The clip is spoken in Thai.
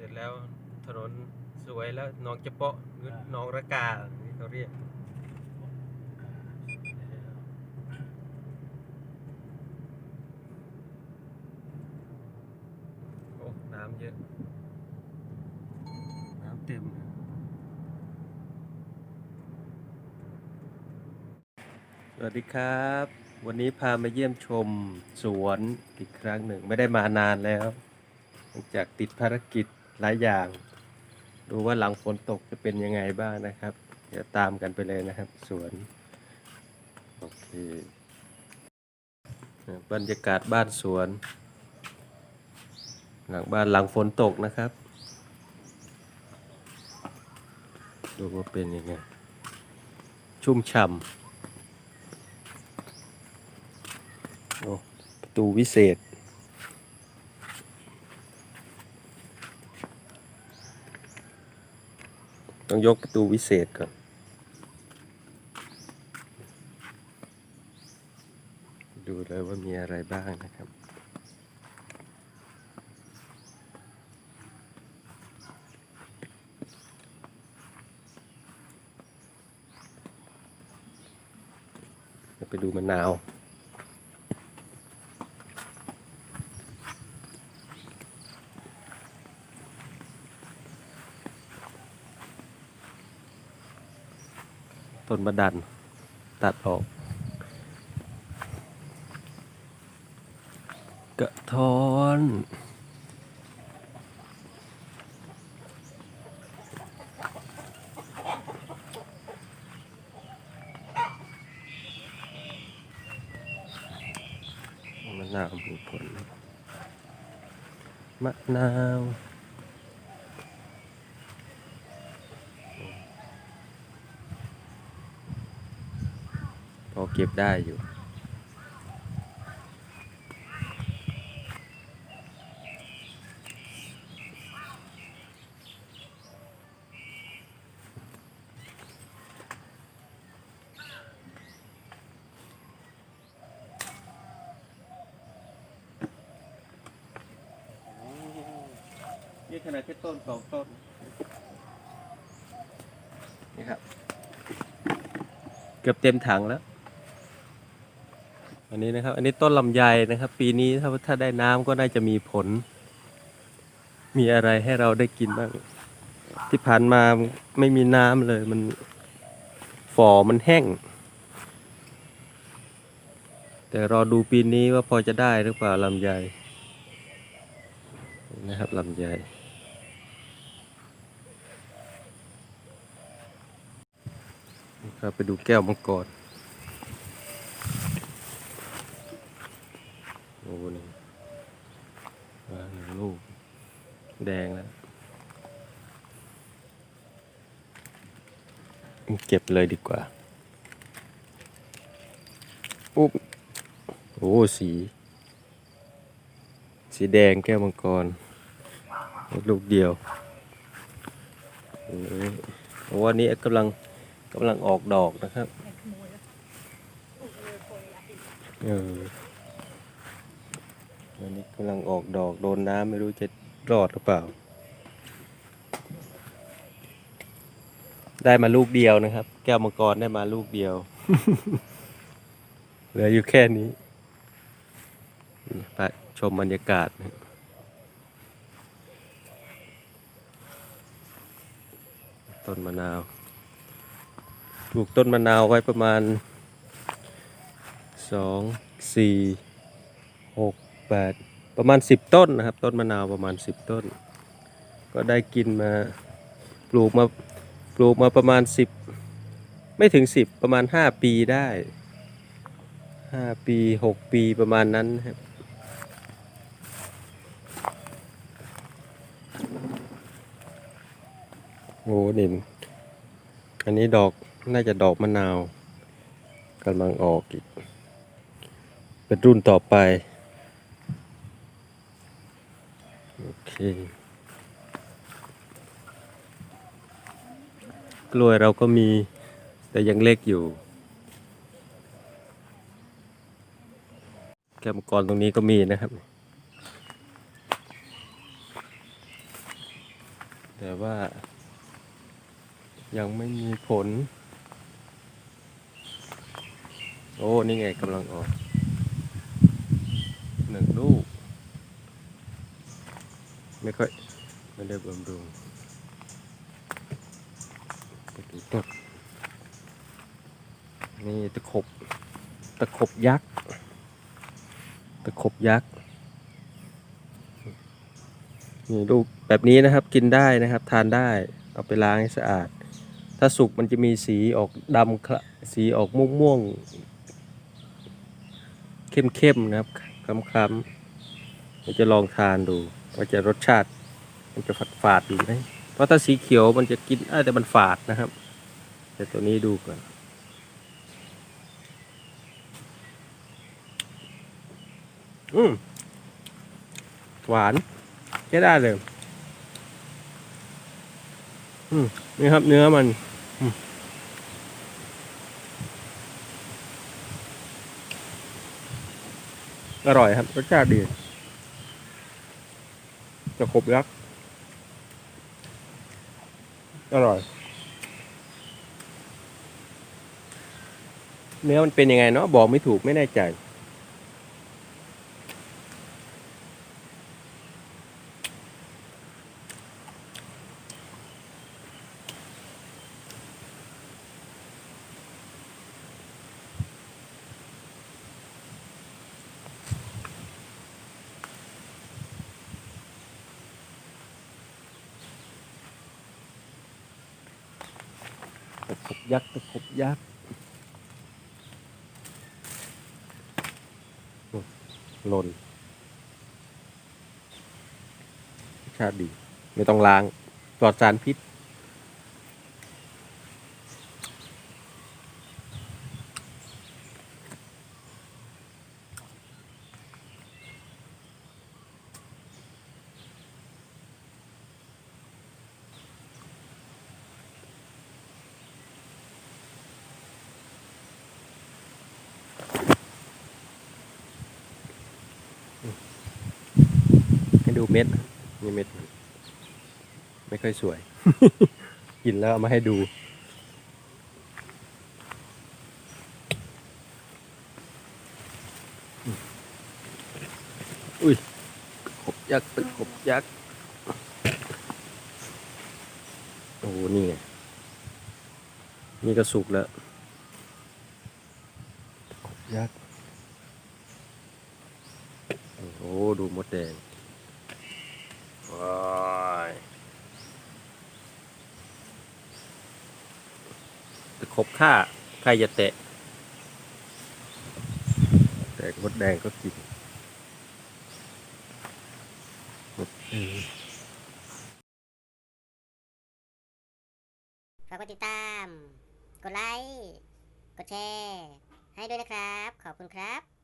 ร็จแล้วถนนสวยแล้วหนองจะเปาะหรือหนองระกาที่เขาเรียกโอ้น้ำเยอะ น้ำเต็มสวัสดีครับ วันนี้พามาเยี่ยมชมสวนอีกครั้งหนึ่ง ไม่ได้มานานแล้วหลังจากติดภารกิจ หลายอย่าง ดูว่าหลังฝนตกจะเป็นยังไงบ้างนะครับ เดี๋ยวตามกันไปเลยนะครับ สวน โอเค บรรยากาศบ้านสวน หลังบ้านหลังฝนตกนะครับ ดูว่าเป็นยังไง ชุ่มฉ่ำโอ้ประตูวิเศษ ต้องยกประตูวิเศษก่อนดูเลยว่ามีอะไรบ้างนะครับไปดูมะนาว ต้นมะดันตัดออกกระท้อนมะนาวผลมะนาว เก็บได้อยู่ นี่ขนาดแค่ต้นสองต้น นี่ครับ เกือบเต็มถังแล้ว อันนี้นะครับ อันนี้ต้นลำไยนะครับ ปีนี้ถ้าถ้าได้น้ำก็น่าจะมีผล มีอะไรให้เราได้กินบ้าง ที่ผ่านมาไม่มีน้ำเลยมันฝ่อมันแห้ง แต่รอดูปีนี้ว่าพอจะได้หรือเปล่าลำไยนะครับลำไยครับไปดูแก้วมังกร โอ้นี่วางหนึ่งลูก แดงแล้ว เก็บเลยดีกว่า อุ๊บโอ้สี สีแดงแก้วมังกร ลูกเดียวนี่เพราะว่านี้กำลังกำลังออกดอกนะครับเอออันนี้กำลังออกดอกโดนน้ำไม่รู้จะ รอดหรือเปล่า ได้มาลูกเดียวนะครับ แก้วมังกรได้มาลูกเดียว เหลืออยู่แค่นี้นี่ไปชมบรรยากาศนะต้นมะนาว ปลูกต้นมะนาวไว้ประมาณสองสี่หกแปด ประมาณสิบต้นนะครับ ต้นมะนาวประมาณสิบต้น ก็ได้กินมาปลูกมาปลูกมาประมาณสิบไม่ถึงสิบประมาณห้าปีได้ห้าปีหกปีประมาณนั้นครับโอ้เด่นอันนี้ดอกน่าจะดอกมะนาวกำลังออกอีก เป็นรุ่นต่อไป โอเค กล้วยเราก็มีแต่ยังเล็กอยู่ แก้มกรตรงนี้ก็มีนะครับ แต่ว่ายังไม่มีผล โอ้ นี่ไงกำลังออกหนึ่งลูก ไม่ค่อยไม่ได้บำรุงไปดูต้นนี่ตะขบตะขบยักษ์ ตะขบยักษ์นี่ลูกแบบนี้นะครับกินได้นะครับทานได้เอาไปล้างให้สะอาด ถ้าสุกมันจะมีสีออกดำคละสีออกม่วงม่วงๆเข้มๆนะครับคล้ำๆเราจะลองทานดู ว่าจะรสชาติ มันจะฝาดฝาดๆดีไหมเพราะถ้าสีเขียวมันจะกินได้แต่มันฝาดนะครับ แต่ตัวนี้ดูก่อนอืมหวานใช้ได้เลย อืมนี่ครับเนื้อมันอร่อยครับรสชาติดี จะครบยักษ์อร่อย เนื้อมันเป็นยังไงเนาะบอกไม่ถูกไม่แน่ใจ ขบขบยักษ์ตะขบยักษ์หล่นรสชาติดี ไม่ต้องล้างปลอดสารพิษ เม็ดนะนี่เม็ดมันไม่ค่อยสวย กินแล้วเอามาให้ดู อุ้ยขบยักษ์ตึกขบยักษ์โอ้โหนี่ไงนี่ก็สุกแล้วขบยักษ์โอ้โห ดูมดแดงว้าย ตะขบค่าใครจะแตะ แต่มดแดงก็กินมดแดงฝากกดติดตาม กดไลค์ กดแชร์ ให้ด้วยนะครับ ขอบคุณครับ